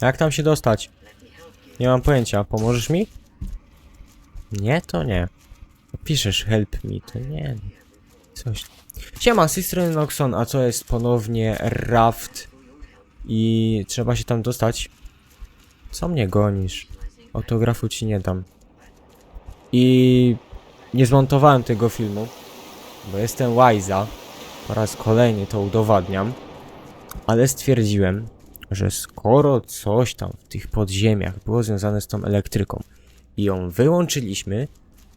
Jak tam się dostać? Nie mam pojęcia. Pomożesz mi? Nie, to nie. Piszesz help me, to nie. Coś. Siema, strony Noxon, a co jest ponownie Raft i trzeba się tam dostać. Co mnie gonisz? Autografu ci nie dam. I nie zmontowałem tego filmu, bo jestem Wiza. Po raz kolejny to udowadniam. Ale stwierdziłem, że skoro coś tam w tych podziemiach było związane z tą elektryką i ją wyłączyliśmy,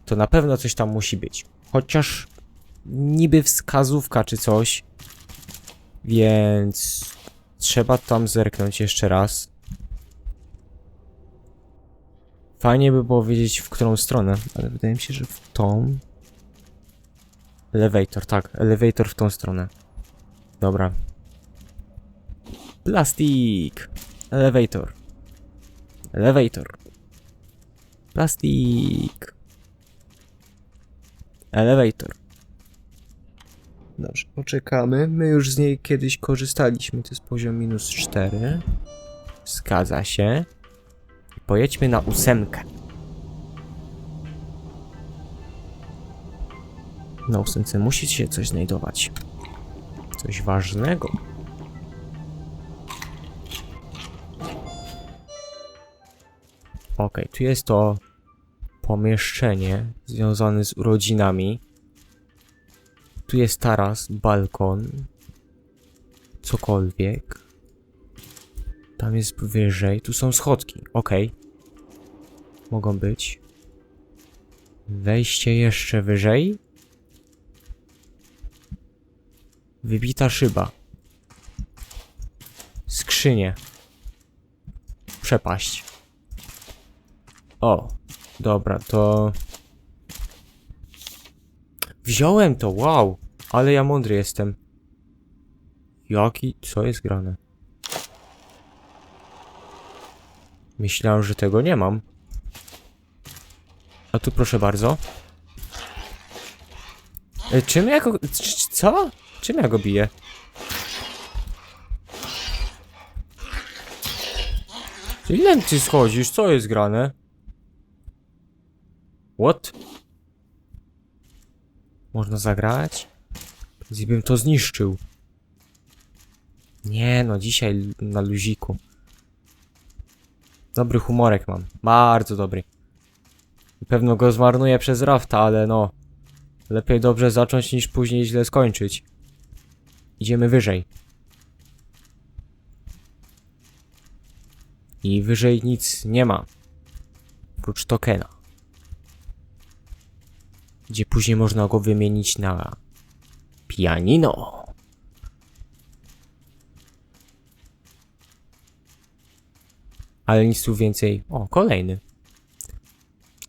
to na pewno coś tam musi być. Chociaż niby wskazówka czy coś. Więc trzeba tam zerknąć jeszcze raz. Fajnie by było wiedzieć w którą stronę, ale wydaje mi się, że w tą. Elevator, tak, elevator w tą stronę. Dobra. Plastik! Elevator. Elevator. Plastik. Elevator. Dobrze, poczekamy. My już z niej kiedyś korzystaliśmy. To jest poziom minus 4. Zgadza się. Pojedźmy na ósemkę. Na ósemce musi się coś znajdować. Coś ważnego. Okej, tu jest to pomieszczenie związane z urodzinami. Tu jest taras, balkon, cokolwiek. Tam jest wyżej, tu są schodki, okej. Mogą być. Wejście jeszcze wyżej. Wybita szyba. Skrzynie. Przepaść. O, dobra, to... Wziąłem to, wow! Ale ja mądry jestem. Jaki? Co jest grane? Myślałem, że tego nie mam. A tu proszę bardzo. E, czym ja go... Co? Czym ja go biję? Ile ty schodzisz? Co jest grane? What? Można zagrać? Gdybym to zniszczył. Nie no, dzisiaj na luziku. Dobry humorek mam. Bardzo dobry. Pewno go zmarnuję przez rafta, ale no. Lepiej dobrze zacząć niż później źle skończyć. Idziemy wyżej. I wyżej nic nie ma. Oprócz tokena. Gdzie później można go wymienić na pianino. Ale nic tu więcej. O, kolejny.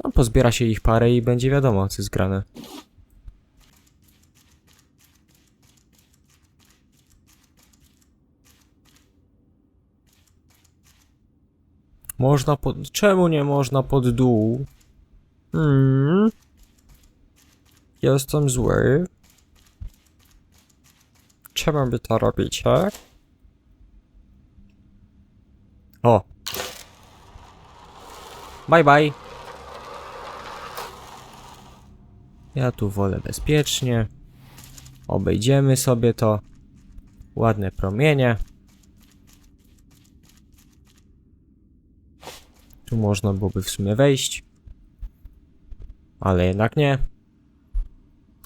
No, pozbiera się ich parę i będzie wiadomo, co jest grane. Można pod... Czemu nie można pod dół? Hmm. Jestem zły. Czemu wy to robicie? O. Bye bye. Ja tu wolę bezpiecznie. Obejdziemy sobie to. Ładne promienie. Tu można byłoby w sumie wejść. Ale jednak nie.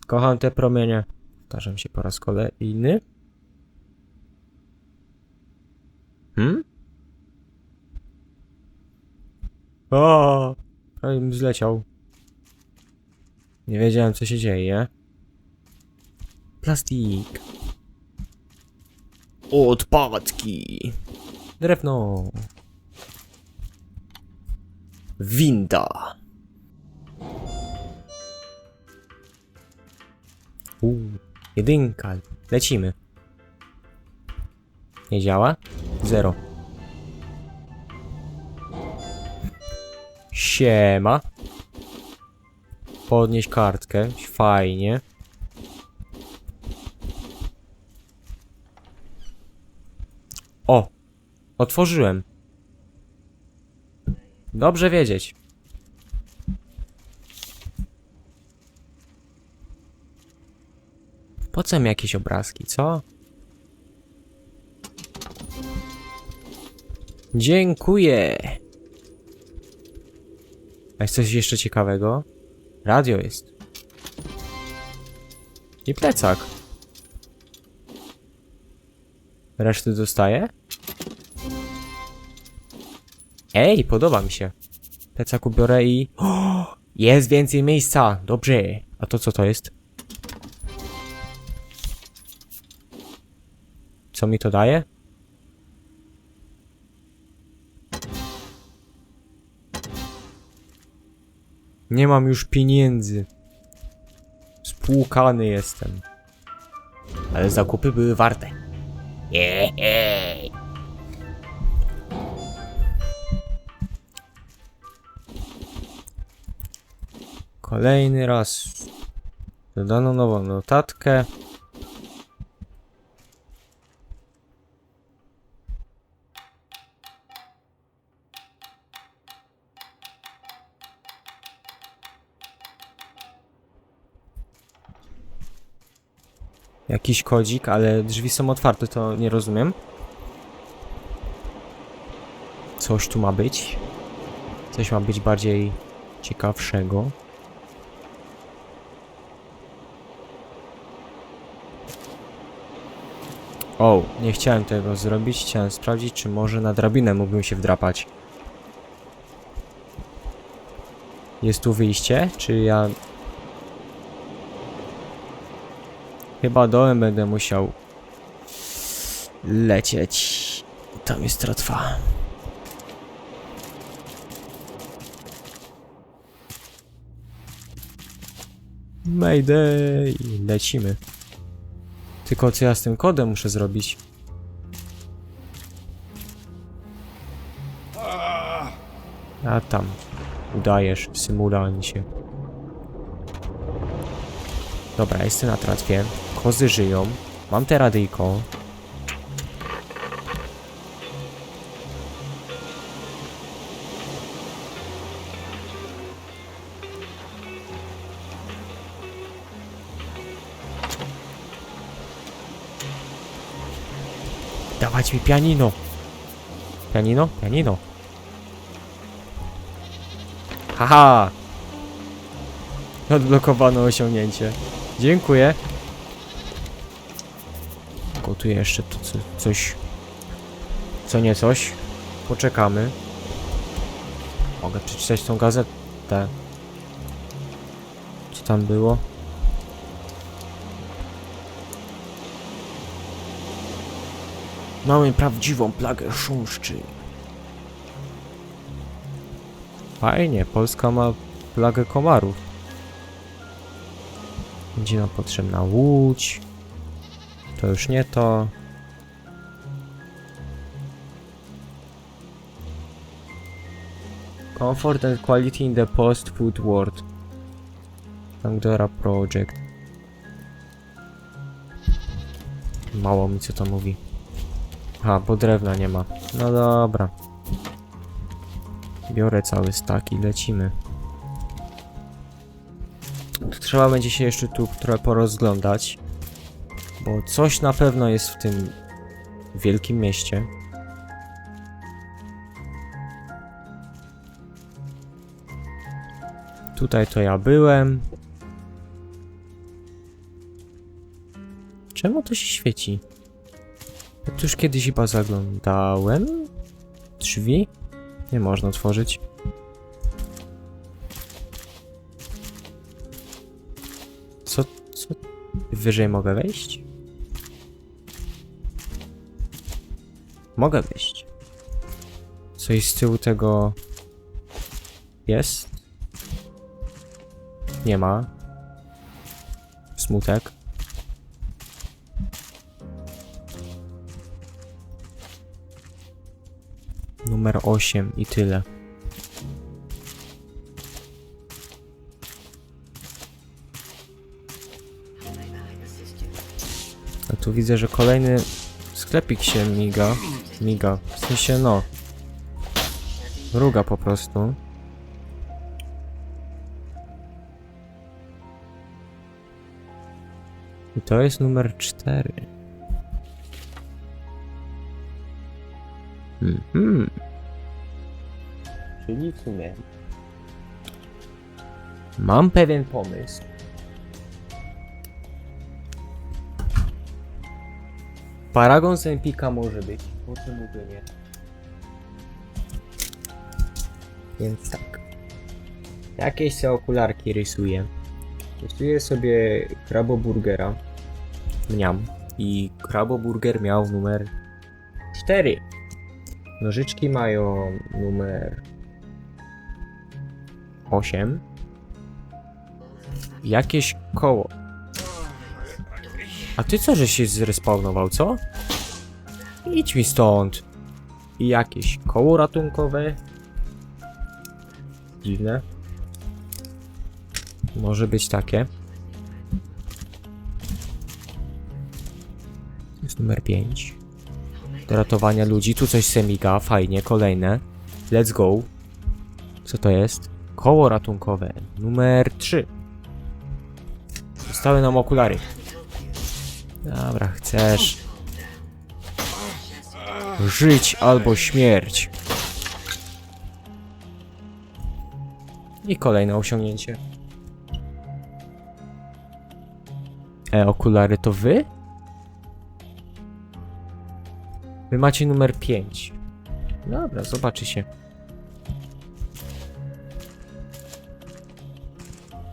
Kocham te promienie. Powtarzam się po raz kolejny. Hmm? O, prawie bym zleciał. Nie wiedziałem co się dzieje. Plastik. Odpadki. Drewno. Winda. Uuu, jedynka. Lecimy. Nie działa? Zero. Siema. Podnieść kartkę. Fajnie. O! Otworzyłem. Dobrze wiedzieć. Po co mi jakieś obrazki, co? Dziękuję. A jest coś jeszcze ciekawego? Radio jest. I plecak. Reszty dostaję? Ej, podoba mi się. Plecaku biorę i... Jest więcej miejsca! Dobrze. A to co to jest? Co mi to daje? Nie mam już pieniędzy. Spłukany jestem. Ale zakupy były warte. Kolejny raz. Dodano nową notatkę. Jakiś kodzik, ale drzwi są otwarte, to nie rozumiem. Coś tu ma być. Coś ma być bardziej ciekawszego. O, nie chciałem tego zrobić. Chciałem sprawdzić, czy może na drabinę mógłbym się wdrapać. Jest tu wyjście? Czy ja... Chyba dołem będę musiał lecieć. Tam jest tratwa. Mayday! Lecimy. Tylko co ja z tym kodem muszę zrobić? A tam. Udajesz w symulancie. Dobra, jestem na tratwie. Kozy żyją. Mam te radyjko. Dawać mi pianino. Pianino? Pianino. Haha! Odblokowano osiągnięcie. Dziękuję. Gotuję jeszcze tu co, coś. Co nie coś. Poczekamy. Mogę przeczytać tą gazetę. Co tam było? Mamy prawdziwą plagę chrząszczy. Fajnie, Polska ma plagę komarów. Będzie nam potrzebna łódź. To już nie to. Comfort and quality in the post-food world. Pandora Project. Mało mi co to mówi. Aha, bo drewna nie ma. No dobra. Biorę cały stak i lecimy. Tu trzeba będzie się jeszcze tu trochę porozglądać. Bo coś na pewno jest w tym wielkim mieście. Tutaj to ja byłem. Czemu to się świeci? Ja tu już kiedyś chyba zaglądałem. Drzwi? Nie można otworzyć. Co, co? Wyżej mogę wejść? Mogę wejść. Coś z tyłu tego... Jest? Nie ma. Smutek. Numer 8 i tyle. A tu widzę, że kolejny sklepik się miga. Miga. W sensie no. Druga po prostu. I to jest numer 4. Mhm. Czyli w sumie. Mam pewien pomysł. Paragon z Empika może być. Po czemu by nie? Więc tak. Jakieś se okularki rysuję. Rysuję sobie kraboburgera. Mniam. I kraboburger miał numer 4. Nożyczki mają numer 8. Jakieś koło. A ty co, że się zrespawnował, co? Idź mi stąd. I jakieś koło ratunkowe. Dziwne. Może być takie. Jest numer 5. Do ratowania ludzi. Tu coś semiga. Fajnie. Kolejne. Let's go. Co to jest? Koło ratunkowe. Numer 3. Zostały nam okulary. Dobra, chcesz. Żyć albo śmierć. I kolejne osiągnięcie. E, okulary to wy? Wy macie numer 5. Dobra, zobaczy się.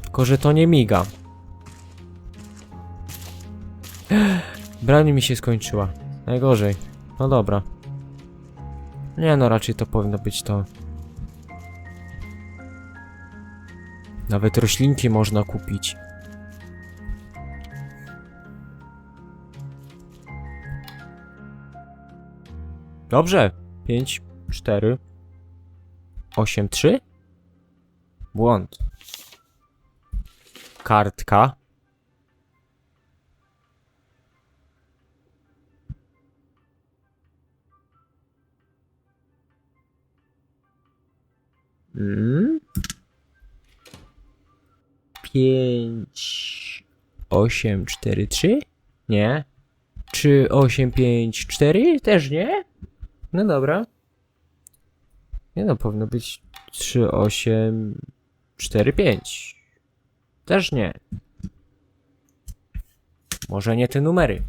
Tylko, że to nie miga. Broń mi się skończyła. Najgorzej. No dobra. Nie no, raczej to powinno być to. Nawet roślinki można kupić. Dobrze. 5, 4, 8, 3. Błąd. Kartka. Mm. 5, 8, 4, 3? Nie. Czy 8, 5, 4? Też nie? No dobra. Nie no, powinno być 3, 8, 4, 5. Też nie. Może nie te numery.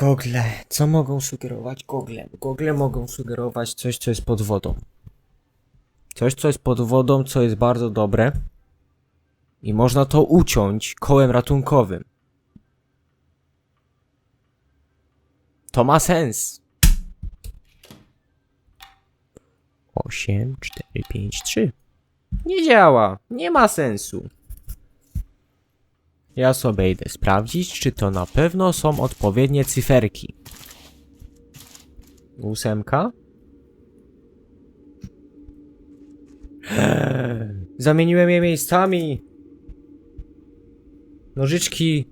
Gogle. Co mogą sugerować gogle? Gogle mogą sugerować coś, co jest pod wodą. Coś, co jest pod wodą, co jest bardzo dobre. I można to uciąć kołem ratunkowym. To ma sens. 8, 4, 5, 3. Nie działa. Nie ma sensu. Ja sobie idę sprawdzić, czy to na pewno są odpowiednie cyferki. Ósemka. Zamieniłem je miejscami. Nożyczki.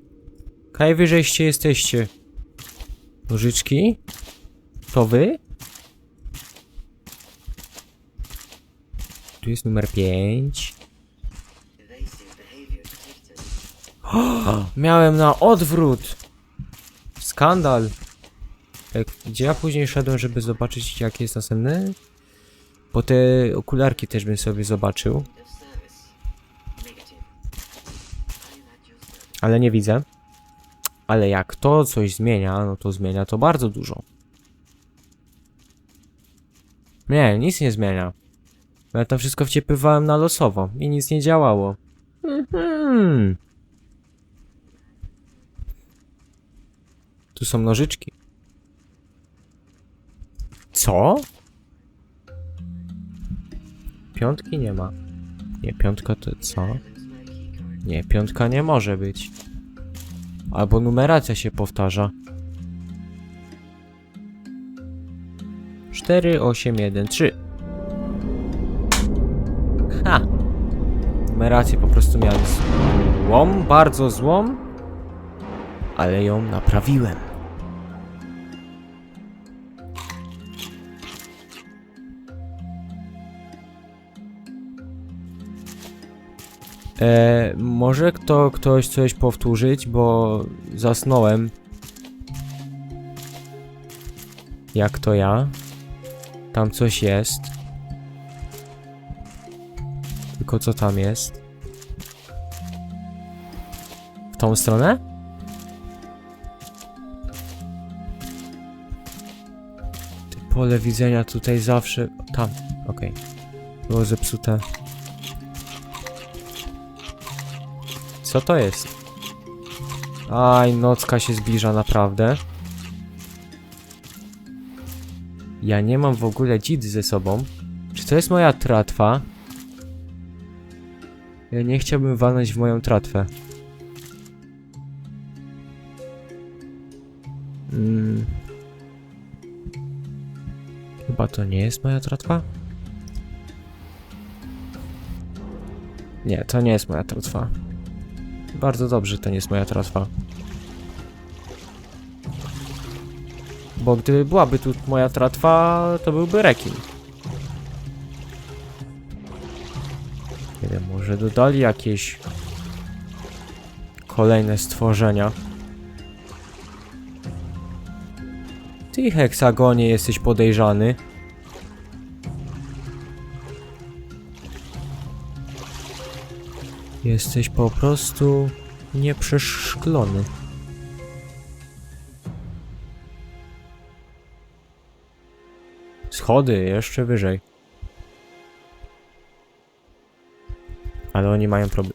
Najwyżejście jesteście. Nożyczki? To wy? Tu jest numer 5. Miałem na odwrót. Skandal. Gdzie ja później szedłem, żeby zobaczyć jaki jest następny? Bo te okularki też bym sobie zobaczył. Ale nie widzę. Ale jak to coś zmienia, no to zmienia to bardzo dużo. Nie, nic nie zmienia. Ja to wszystko wciepywałem na losowo i nic nie działało. Mhm. Tu są nożyczki. Co? Piątki nie ma. Nie, piątka to co? Nie, piątka nie może być. Albo numeracja się powtarza. 4, 8, 1, 3. Ha! Numerację po prostu miałem złą, bardzo złą, ale ją naprawiłem. E, może kto, ktoś coś powtórzyć, bo zasnąłem. Jak to ja? Tam coś jest. Tylko co tam jest? W tą stronę? Ty pole widzenia tutaj zawsze... Tam, okej. Było zepsute. Co to jest? Aj, nocka się zbliża naprawdę. Ja nie mam w ogóle dzid ze sobą. Czy to jest moja tratwa? Ja nie chciałbym walnąć w moją tratwę. Mm. Chyba to nie jest moja tratwa? Nie, to nie jest moja tratwa. Bardzo dobrze, to nie jest moja tratwa. Bo gdyby byłaby tu moja tratwa, to byłby rekin. Nie wiem, może dodali jakieś kolejne stworzenia. Ty, heksagonie, jesteś podejrzany. Jesteś po prostu nieprzeszklony. Schody jeszcze wyżej. Ale oni mają problem.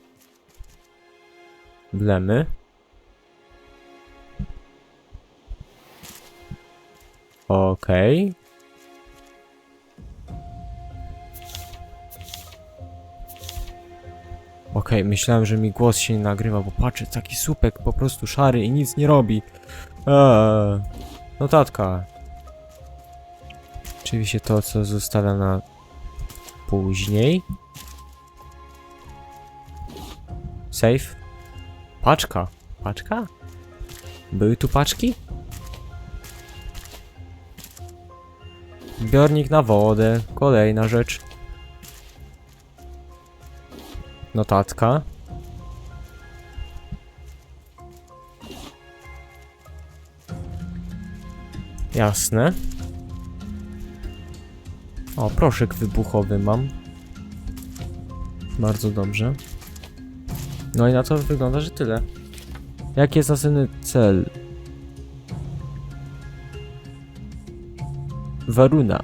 Blemy. Okej. Okej, myślałem, że mi głos się nie nagrywa, bo patrzę, taki słupek po prostu szary i nic nie robi. Eee, notatka. Oczywiście to, co zostawiam na później. Safe. Paczka. Paczka? Były tu paczki? Zbiornik na wodę. Kolejna rzecz. Notatka. Jasne. O, proszek wybuchowy mam. Bardzo dobrze. No i na to wygląda, że tyle. Jaki jest następny cel? Waruna.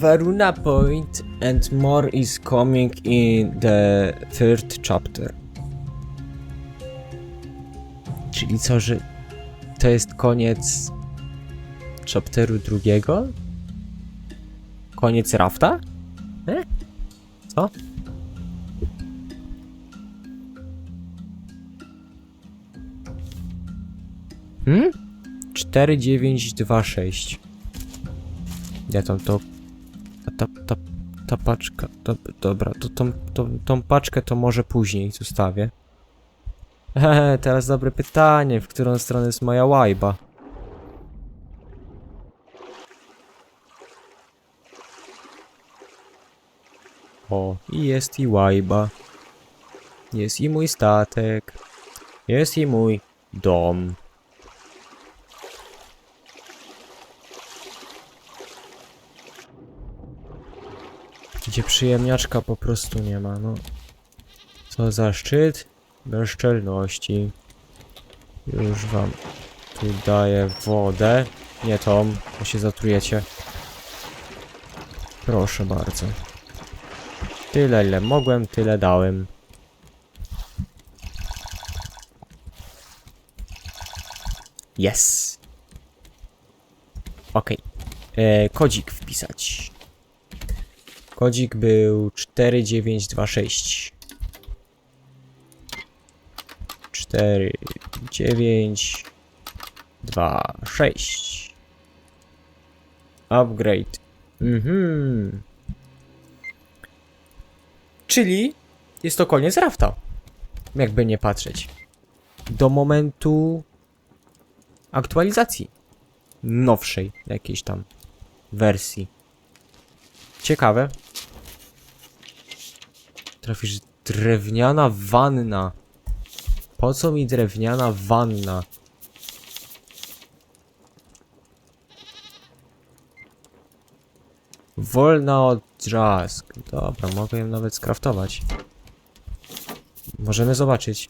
Varuna Point and more is coming in the third chapter. Czyli co, że to jest koniec chapteru drugiego? Koniec rafta? E? Co? Hmm? 4926 Ja tam to... Ta, ta, ta paczka... To, dobra, to tą, tą, tą paczkę to może później zostawię. Hehe, teraz dobre pytanie, w którą stronę jest moja łajba? O, i jest i łajba. Jest i mój statek. Jest i mój dom. Gdzie przyjemniaczka po prostu nie ma, no. Co za szczyt bezczelności. Już wam tu daję wodę. Nie tą, bo się zatrujecie. Proszę bardzo. Tyle ile mogłem, tyle dałem. Yes. Okej. Okay. Kodzik wpisać. Kodzik był 4926. 4, 9, 2, 6. Upgrade. Mhm. Czyli jest to koniec rafta. Jakby nie patrzeć. Do momentu aktualizacji. nowszej jakiejś tam wersji. Ciekawe. Trafisz drewniana wanna. Po co mi drewniana wanna? Wolna od drzask. Dobra, mogę ją nawet skraftować. Możemy zobaczyć.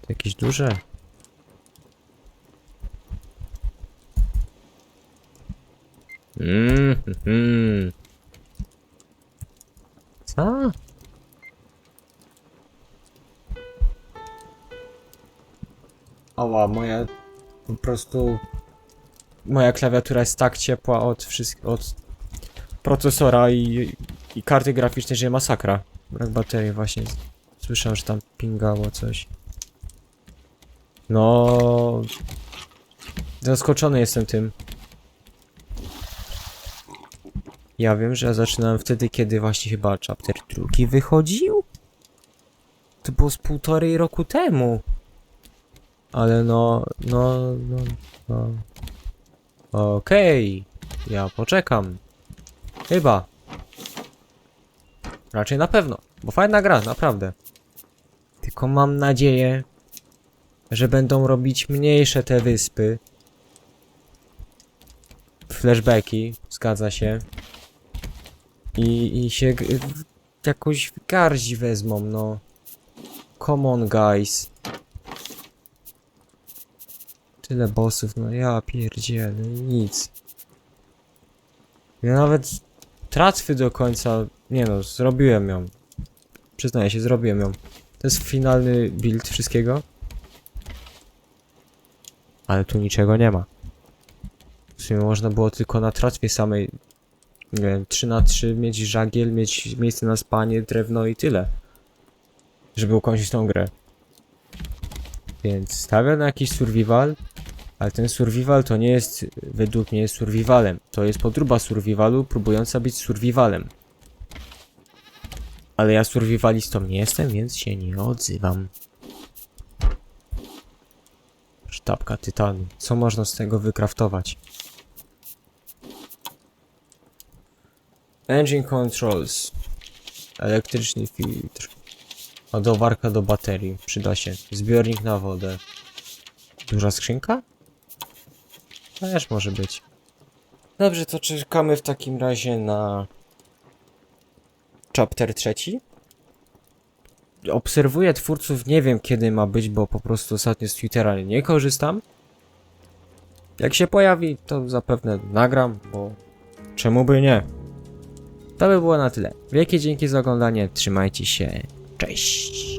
To jakieś duże. Mmm, mm, Co? Ała, moja po prostu moja klawiatura jest tak ciepła od wszystkich, od procesora i, i karty graficznej, że masakra. Brak baterii właśnie. Słyszałem, że tam pingało coś. No... Zaskoczony jestem tym. Ja wiem, że ja zaczynałem wtedy, kiedy właśnie chyba chapter drugi wychodził? To było z półtorej roku temu. Ale no, no, no, no. Okej, ja poczekam. Chyba. Raczej na pewno, bo fajna gra, naprawdę. Tylko mam nadzieję, że będą robić mniejsze te wyspy. Flashbacki, zgadza się. I, i się jakoś w garści wezmą, no. Come on, guys. Tyle bossów, no ja pierdzielę, nic. Ja nawet tratwy do końca, nie no, zrobiłem ją. Przyznaję się, zrobiłem ją. To jest finalny build wszystkiego. Ale tu niczego nie ma. W sumie można było tylko na tratwie samej, 3 na 3 mieć żagiel, mieć miejsce na spanie, drewno i tyle. Żeby ukończyć tą grę. Więc stawiam na jakiś survival, ale ten survival to nie jest według mnie survivalem. To jest podróba survivalu próbująca być survivalem. Ale ja survivalistą nie jestem, więc się nie odzywam. Sztabka tytanu. Co można z tego wykraftować? Engine controls. Elektryczny filtr. Ładowarka do baterii. Przyda się. Zbiornik na wodę. Duża skrzynka? Też może być. Dobrze, to czekamy w takim razie na chapter trzeci. Obserwuję twórców, nie wiem kiedy ma być, bo po prostu ostatnio z Twittera nie korzystam. Jak się pojawi, to zapewne nagram, bo czemu by nie? To by było na tyle. Wielkie dzięki za oglądanie, trzymajcie się, cześć!